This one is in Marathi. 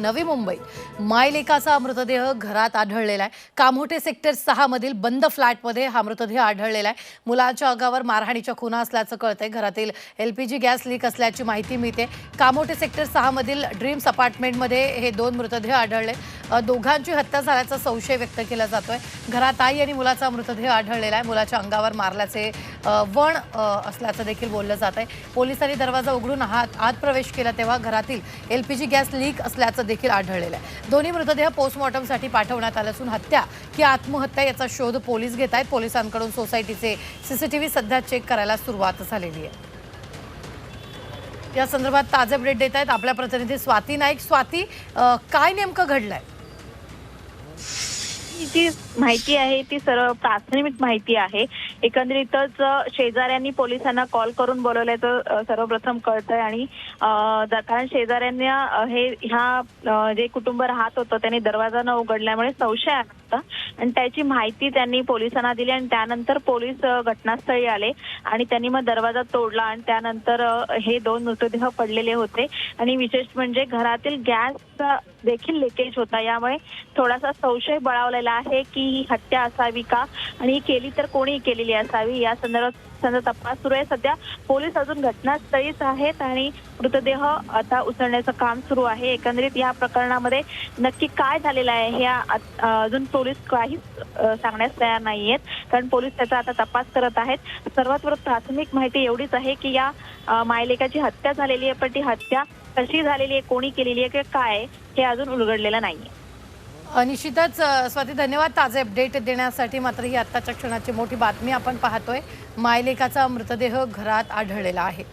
नवी मुंबई. मायलेकाचा मृतदेह घरात आढळलेला आहे. कामोठे सेक्टर सहा मधील बंद फ्लॅटमध्ये हा मृतदेह आढळलेला आहे. मुलाच्या अंगावर मारहाणीच्या खुना असल्याचं कळतंय. घरातील L P G gas leak असल्याची माहिती मिळते. कामोठे सेक्टर सहा मधील ड्रीम्स अपार्टमेंटमध्ये हे दोन मृतदेह आढळले. दोघांची हत्या झाल्याचा संशय व्यक्त केला जातोय. घरात आई आणि मुलाचा मृतदेह आढळलेला आहे. मुलाच्या अंगावर मारल्याचे वण असल्याचं देखील बोललं जात आहे पोलिसांनी दरवाजा उघडून आत आत प्रवेश केला तेव्हा घरातील एलपीजी गॅस लीक असल्याचं देखील आढळलेलं आहे. दोन्ही मृतदेह पोस्टमॉर्टमसाठी पाठवण्यात आले असून हत्या की आत्महत्या याचा शोध पोलीस घेत आहेत. पोलिसांकडून सोसायटीचे सीसीटीव्ही सध्या चेक करायला सुरुवात झालेली आहे. या संदर्भात ताजे अपडेट देत आहेत आपल्या प्रतिनिधी स्वाती नाईक. स्वाती काय नेमकं घडलंय? ही जी माहिती आहे ती सर्व प्राथमिक माहिती आहे. एकंदरीतच शेजाऱ्यांनी पोलिसांना कॉल करून बोलवल्याचं सर्वप्रथम कळतंय आणि कारण शेजाऱ्यांना हे ह्या जे कुटुंब राहत होतं त्यांनी दरवाजा न उघडल्यामुळे संशय आला. होता आणि त्याची माहिती त्यांनी पोलिसांना दिली आणि त्यानंतर पोलीस घटनास्थळी आले. आणि त्यांनी मग दरवाजा तोडला आणि त्यानंतर हे दोन मृतदेह पडलेले होते. आणि विशेष म्हणजे घरातील गॅसचा देखील लिकेज होता. यामुळे थोडासा संशय बळावलेला आहे की ही हत्या असावी का? आणि ही केली तर कोणी केलेली असावी? या संदर्भात तपास सुरू आहे. सध्या पोलीस अजून घटनास्थळीच आहेत आणि मृतदेह आता उचलण्याचं काम सुरू आहे. एकंदरीत या प्रकरणामध्ये नक्की काय झालेलं आहे? हे अजून पोलीस काहीच सांगण्यास तयार नाहीयेत. कारण पोलीस त्याचा आता तपास करत आहेत. सर्वात प्राथमिक माहिती एवढीच आहे की या मायलेकाची हत्या झालेली आहे. पण ती हत्या कशी झालेली आहे? कोणी केलेली आहे? किंवा काय हे अजून उलगडलेलं नाहीये. निश्चितच स्वाती धन्यवाद ताजे अपडेट देण्यासाठी मात्र ही आत्ताच्या क्षणाची मोठी बातमी आपण पाहतोय. मायलेकाचा मृतदेह घरात आढळलेला आहे.